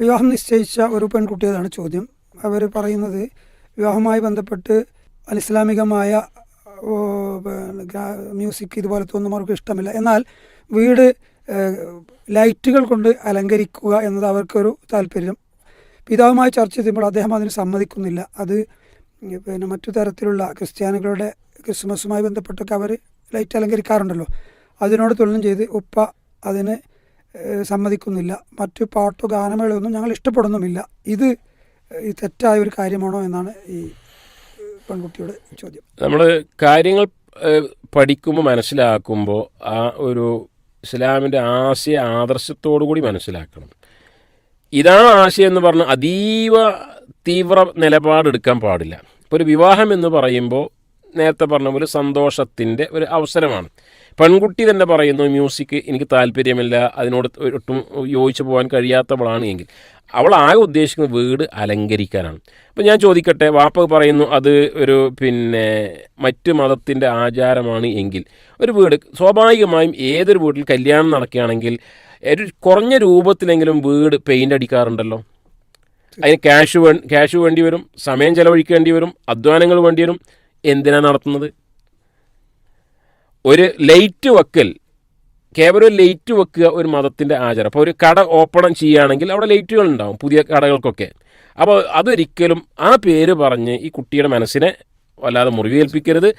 വിവാഹം നിശ്ചയിച്ച ഒരു പെൺകുട്ടിയതാണ് ചോദ്യം. അവർ പറയുന്നത് വിവാഹവുമായി ബന്ധപ്പെട്ട് ഗ്രാ- മ്യൂസിക് ഇതുപോലത്തെ ഒന്നും അവർക്ക് ഇഷ്ടമില്ല. എന്നാൽ വീട് ലൈറ്റുകൾ കൊണ്ട് അലങ്കരിക്കുക എന്നത് അവർക്കൊരു താല്പര്യം. പിതാവുമായി ചർച്ച ചെയ്യുമ്പോൾ അദ്ദേഹം അതിന് സമ്മതിക്കുന്നില്ല. അത് പിന്നെ മറ്റു തരത്തിലുള്ള ക്രിസ്ത്യാനികളുടെ ക്രിസ്മസുമായി ബന്ധപ്പെട്ടൊക്കെ അവർ ലൈറ്റ് അലങ്കരിക്കാറുണ്ടല്ലോ. അതിനോട് തുലനം ചെയ്ത് ഉപ്പ അതിന് സമ്മതിക്കുന്നില്ല. മറ്റു പാട്ടോ ഗാനമേളയൊന്നും ഞങ്ങൾ ഇഷ്ടപ്പെടുന്നുമില്ല. ഇത് തെറ്റായ ഒരു കാര്യമാണോ എന്നാണ് ഈ പെൺകുട്ടിയുടെ ചോദ്യം. നമ്മൾ കാര്യങ്ങൾ പഠിക്കുമ്പോൾ മനസ്സിലാക്കുമ്പോൾ ആ ഒരു ഇസ്ലാമിന്റെ ആശയ ആദർശത്തോടു കൂടി മനസ്സിലാക്കണം. ഇതാണ് ആശയം എന്ന് പറഞ്ഞാൽ അതീവ തീവ്ര നിലപാടെടുക്കാൻ പാടില്ല. ഇപ്പോൾ ഒരു വിവാഹം എന്ന് പറയുമ്പോൾ നേരത്തെ പറഞ്ഞ പോലെ സന്തോഷത്തിന്റെ ഒരു അവസരമാണ്. പെൺകുട്ടി തന്നെ പറയുന്നു മ്യൂസിക് എനിക്ക് താല്പര്യമില്ല അതിനോട് ഒട്ടും യോജിച്ച് പോകാൻ കഴിയാത്തവളാണ് എങ്കിൽ. അവൾ ആകെ ഉദ്ദേശിക്കുന്നത് വീട് അലങ്കരിക്കാനാണ്. അപ്പോൾ ഞാൻ ചോദിക്കട്ടെ വാപ്പ പറയുന്നു അത് ഒരു പിന്നെ മറ്റു മതത്തിന്റെ ആചാരമാണ് എങ്കിൽ. ഒരു വീട് സ്വാഭാവികമായും ഏതൊരു വീട്ടിൽ കല്യാണം നടക്കുകയാണെങ്കിൽ ഒരു കുറഞ്ഞ രൂപത്തിലെങ്കിലും വീട് പെയിന്റ് അടിക്കാറുണ്ടല്ലോ. അതിന് ക്യാഷ് വേ ക്യാഷ് വേണ്ടി വരും സമയം ചെലവഴിക്കേണ്ടി വരും അധ്വാനങ്ങൾ വേണ്ടി വരും എന്തിനാണ് നടത്തുന്നത്? ഒരു ലൈറ്റ് വെക്കൽ കേവലം ലൈറ്റ് വെക്കുക ഒരു മതത്തിന്റെ ആചാരം. അപ്പോൾ ഒരു കട ഓപ്പൺ ചെയ്യുകയാണെങ്കിൽ അവിടെ ലൈറ്റുകൾ ഉണ്ടാവും പുതിയ കടകൾക്കൊക്കെ. അപ്പോൾ അതൊരിക്കലും ആ പേര് പറഞ്ഞ് ഈ കുട്ടിയുടെ മനസ്സിനെ വല്ലാതെ മുറിവേൽപ്പിക്കരുത്.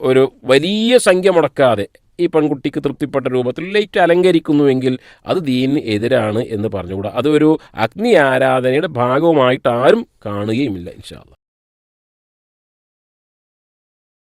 ഒരു വലിയ സംഖ്യ മുടക്കാതെ ഈ പെൺകുട്ടിക്ക് തൃപ്തിപ്പെട്ട രൂപത്തിൽ ലൈറ്റ് അലങ്കരിക്കുന്നുവെങ്കിൽ അത് ദീനിന് എതിരാണ് എന്ന് പറഞ്ഞുകൂടാ. അതൊരു അഗ്നി ആരാധനയുടെ ഭാഗവുമായിട്ട് ആരും കാണുകയുമില്ല ഇൻഷാല്ല